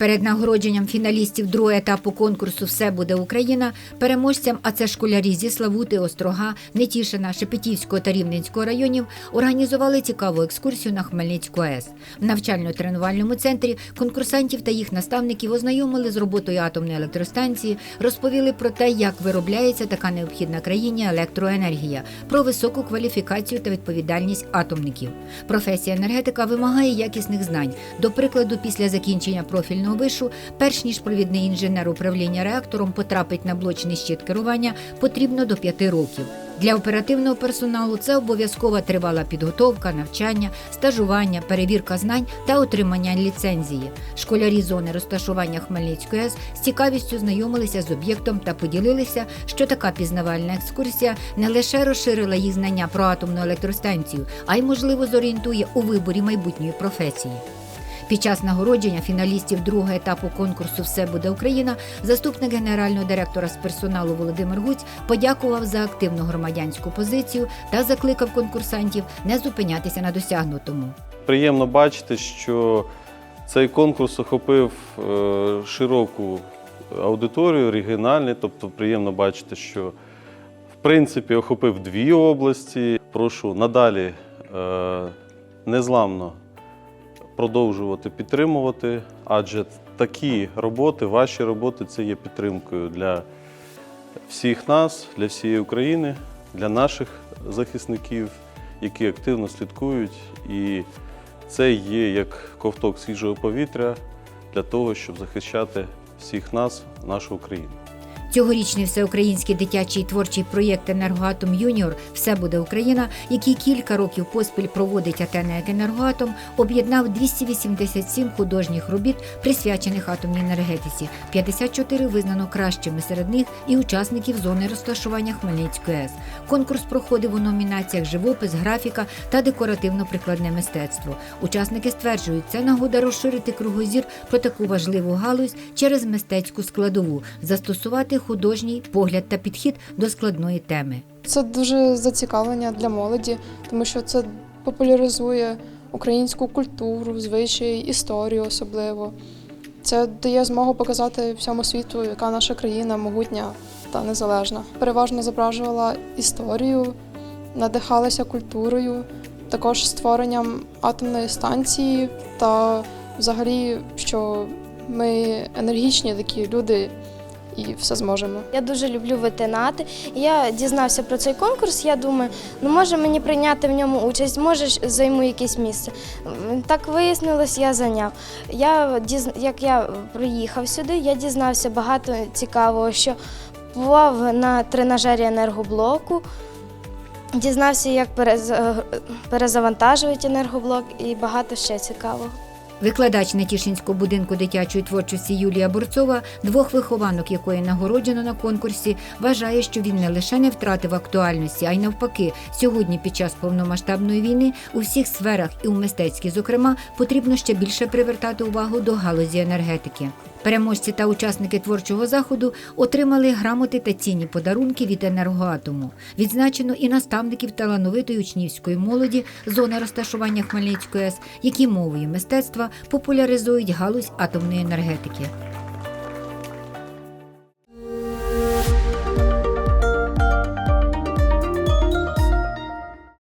Перед нагородженням фіналістів другого етапу конкурсу Все буде Україна переможцям, а це школярі зі Славути, Острога, Нетішина, Шепетівського та Рівненського районів, організували цікаву екскурсію на Хмельницьку АЕС. В навчально-тренувальному центрі конкурсантів та їх наставників ознайомили з роботою атомної електростанції, розповіли про те, як виробляється така необхідна країні електроенергія, про високу кваліфікацію та відповідальність атомників. Професія енергетика вимагає якісних знань. До прикладу, після закінчення профільного вишу, перш ніж провідний інженер управління реактором потрапить на блочний щит керування, потрібно до 5 років. Для оперативного персоналу це обов'язкова тривала підготовка, навчання, стажування, перевірка знань та отримання ліцензії. Школярі зони розташування Хмельницької АЕС з цікавістю знайомилися з об'єктом та поділилися, що така пізнавальна екскурсія не лише розширила їх знання про атомну електростанцію, а й можливо зорієнтує у виборі майбутньої професії. Під час нагородження фіналістів другого етапу конкурсу Все буде Україна заступник генерального директора з персоналу Володимир Гуць подякував за активну громадянську позицію та закликав конкурсантів не зупинятися на досягнутому. Приємно бачити, що цей конкурс охопив е, широку аудиторію, регіональний, тобто приємно бачити, що в принципі охопив дві області. Прошу надалі е, незламно продовжувати підтримувати, адже такі роботи, ваші роботи це є підтримкою для всіх нас, для всієї України, для наших захисників, які активно слідкують. І це є як ковток свіжого повітря для того, щоб захищати всіх нас, нашу Україну. Цьогорічний всеукраїнський дитячий творчий проєкт Енергоатом Юніор Все буде Україна, який кілька років поспіль проводить АТЕН Енергоатом, об'єднав 287 художніх робіт, присвячених атомній енергетиці. 54 визнано кращими серед них і учасників зони розташування Хмельницької АЕС. Конкурс проходив у номінаціях живопис, графіка та декоративно-прикладне мистецтво. Учасники стверджують, це нагода розширити кругозір про таку важливу галузь через мистецьку складову, застосувати художній погляд та підхід до складної теми. Це дуже зацікавлення для молоді, тому що це популяризує українську культуру, звичаї, історію особливо. Це дає змогу показати всьому світу, яка наша країна могутня та незалежна. Переважно зображувала історію, надихалася культурою, також створенням атомної станції та взагалі, що ми енергічні такі люди і все зможемо. Я дуже люблю ветенати. Я дізнався про цей конкурс. Я думаю, ну може мені прийняти в ньому участь, може займу якесь місце. Так вияснилось, я зайняв. Я як я приїхав сюди, я дізнався багато цікавого, що бував на тренажері енергоблоку. Дізнався, як перезавантажують енергоблок і багато ще цікавого. Викладач Нетішинського будинку дитячої творчості Юлія Борцова, двох вихованок якої нагороджено на конкурсі, вважає, що він не лише не втратив актуальності, а й навпаки, сьогодні під час повномасштабної війни у всіх сферах і у мистецькій, зокрема, потрібно ще більше привертати увагу до галузі енергетики. Переможці та учасники творчого заходу отримали грамоти та цінні подарунки від енергоатому. Відзначено і наставників талановитої учнівської молоді зони розташування Хмельницької АЕС, які мовою мистецтва популяризують галузь атомної енергетики.